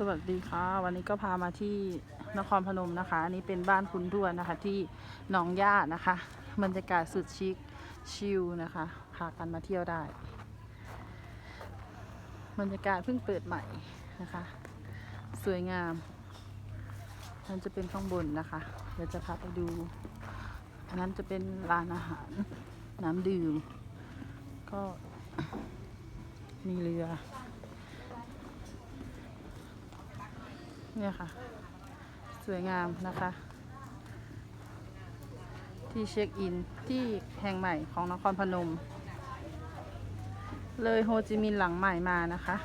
สวัสดีค่ะ วันนี้ก็พามาที่นครพนมนะคะ อันนี้เป็นบ้านคุณทวดนะคะ ที่หนองย่านะคะบรรยากาศสุดชิคชิลนะคะพากันมาเที่ยวได้ บรรยากาศเพิ่งเปิดใหม่นะคะ สวยงาม มันจะเป็นข้างบนนะคะ เดี๋ยวจะพาไปดูอันนั้นจะเป็นร้านอาหารน้ำดื่ม ก็มีเรือ เนี่ยค่ะ สวยงามนะคะ ที่เช็คอินที่แห่งใหม่ของนครพนม เลยโฮจิมินห์หลังใหม่มานะคะ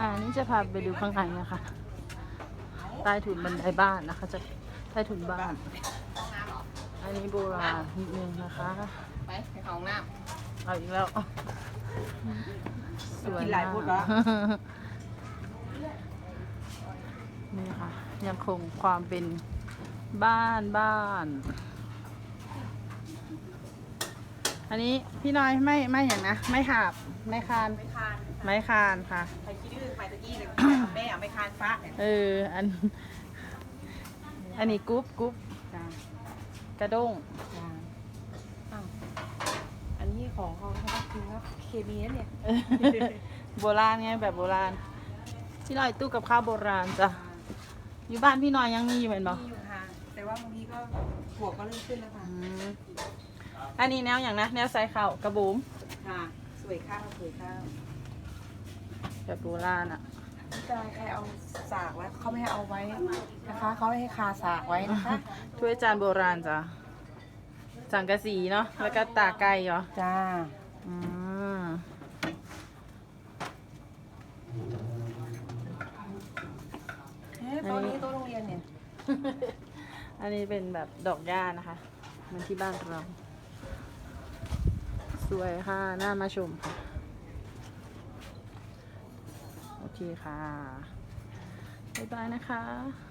อ่านี่จะพาไปดูข้างในนะคะใต้ถุนบันไดบ้านนะคะ จะใต้ถุนบ้าน อันนี้โบราณนิดนึงนะคะ ไปไปเข้าห้องน้ำ เอาอีกแล้วสวยกินหลายพูดวะนี่ค่ะ ยังคงความเป็นบ้านบ้าน อันนี้พี่น้อยไม่ไม่อย่างนะ ไม่หาบไม่คานำไม่คานไม่คานค่ะ ใครคิดดื้อไปตะกี้เลยแม่เอาไม่คานฟ้าเนี่ยเออ อัน อันนี้กรุ๊ปกรุ๊ปจ้ากระด้ง จ้าอ้าวอันนี้ของเขา เขาก็คือว่าเคมีนั่นเนี่ยโบราณไงแบบโบราณ ที่ลอยตู้กับข้าวโบราณจ้ะอยู่บ้านพี่น้อยยังมีอยู่เหมือนบอมีอยู่ค่ะ แต่ว่าบางทีก็หัวก็เริ่มขึ้นแล้วค่ะมอันนี้แนวอย่างนะ แนวใส่ข้าวกระบุมค่ะ สวยข้าวสวยข้าวแบบโบราณอะจะใครเอาสากไว้เขาไม่ให้เอาไว้นะคะเขาไม่ให้คาสากไว้นะคะถ้วยจานโบราณจ้ะสังกะสีเนาะแล้วก็ตาไก่เหรอจ้า อืมเอ๊ะโต๊ะนี้โต๊ะโรงเรียนเนี่ย อันนี้เป็นแบบดอกหญ้านะคะ มันที่บ้านเรา สวยค่ะน่ามาชมค่ะ โอเคค่ะ บ๊ายบายนะคะ